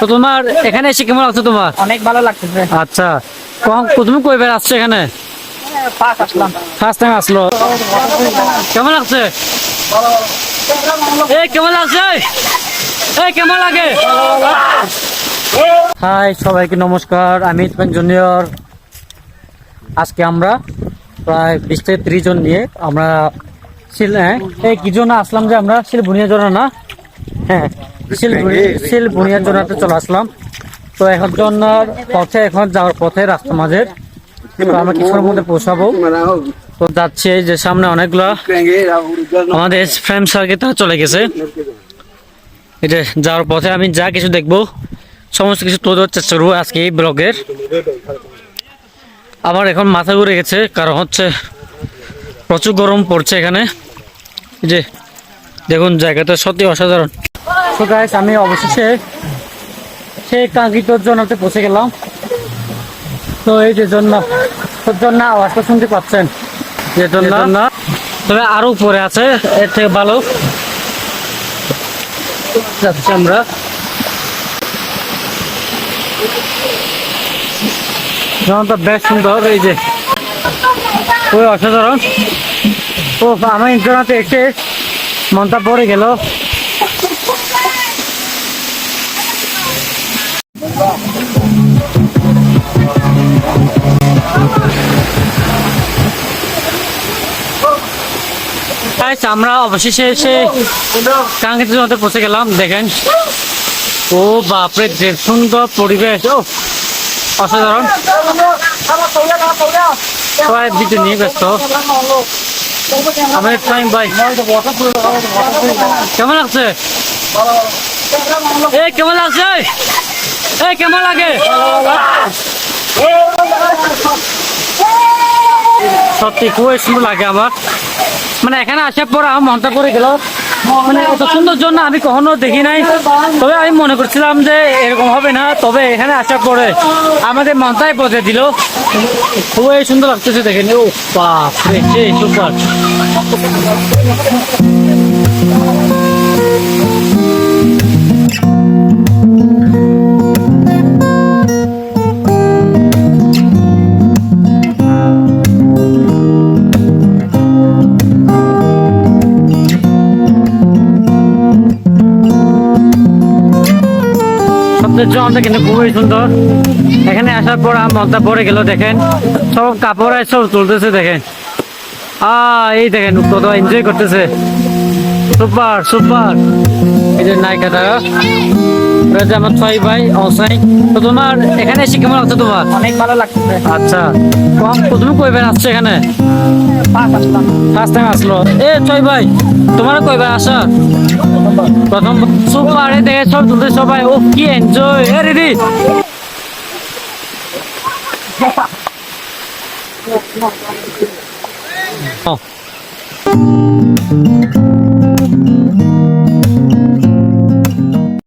তো তোমার এখানে এসে কেমন লাগছে তোমার? অনেক ভালো লাগতেছে। আচ্ছা তুমি কইবার আসছো এখানে? ফার্স্ট টাইম আসলো। কেমন লাগছে? কেমন লাগছে? এই কেমন লাগে? হাই সবাইকে নমস্কার। আমি জুনিয়র আজকে আমরা প্রায় বিশ থেকে ত্রিশ জন নিয়ে আমরা শিল হ্যাঁ এই কি জন্য আসলাম যে আমরা শিল বুনিয়া জন্য না? হ্যাঁ শিল বুনি- বুনিয়ার জন্য চলে আসলাম। তো এখন জন্য পথে এখন যাওয়ার পথে রাস্তা মাঝের। আমরা কিছুক্ষণের মধ্যে পৌঁছাবো। তো যাচ্ছে যে সামনে অনেকগুলো আমাদের ফ্রেন্ড সার্কেল চলে গেছে। এটা যাওয়ার পথে আমি যা কিছু দেখব সমস্ত কিছু তুলে ধরার চেষ্টা করব আজকে এই ব্লগের। আমার এখন মাথা ঘুরে গেছে কারণ হচ্ছে প্রচুর গরম পড়ছে এখানে। যে দেখুন জায়গাটা সত্যি অসাধারণ। তো গাইস আমি অবশেষে সেই কাঙ্ক্ষিত জন্যতে পৌঁছে গেলাম। তো এই যে জন্য তোর জন্য আওয়াজটা শুনতে পাচ্ছেন? যে জন্য তবে আরও উপরে আছে এর থেকে ভালো। যাচ্ছি আমরা। জনতা বেশ সুন্দর এই যে। ওই অসাধারণ। ও আমার ইন্টারনেটে এসে মনটা পড়ে গেল। আমরা অবশেষে এসে কাঙ্ক্ষিত পৌঁছে গেলাম, দেখেন। ও বাপরে, যে সুন্দর পরিবেশ। অসাধারণ। সবাই ভিডিও নিয়ে ব্যস্ত। আমি টাইম ভাই কেমন লাগছে? কেমন লাগছে? এ কেমন লাগে? সত্যি খুবই সুন্দর লাগে আমার। মানে এখানে আসার পর আমার মনটা পড়ে গেল। মানে এত সুন্দর জন্য আমি কখনো দেখি নাই। তবে আমি মনে করছিলাম যে এরকম হবে না। তবে এখানে আসার পরে আমাদের মনটাই বদলে দিল। খুবই সুন্দর লাগতেছে দেখেন ও বাপ রে সেই সুপার জনটা কিন্তু খুবই সুন্দর। এখানে আসার পর আমার মনটা পড়ে গেল, দেখেন। সব কাপড় সব চলতেছে দেখেন। আ, এই দেখেন কত এনজয় করতেছে। Super super. এই যে নায়িকাটা। যে আমার ছয় ভাই অসাই। তো তোমার এখানে এসে কেমন লাগছে তোমার? অনেক ভালো লাগতেছে। আচ্ছা। তুমি কইবার আসছো এখানে? ফার্স্ট টাইম আসলো। এ ছয় ভাই তোমার কইবার আসা প্রথম সুপার দেখে সব তুলতে সবাই ও কি এনজয় এ দিদি। ও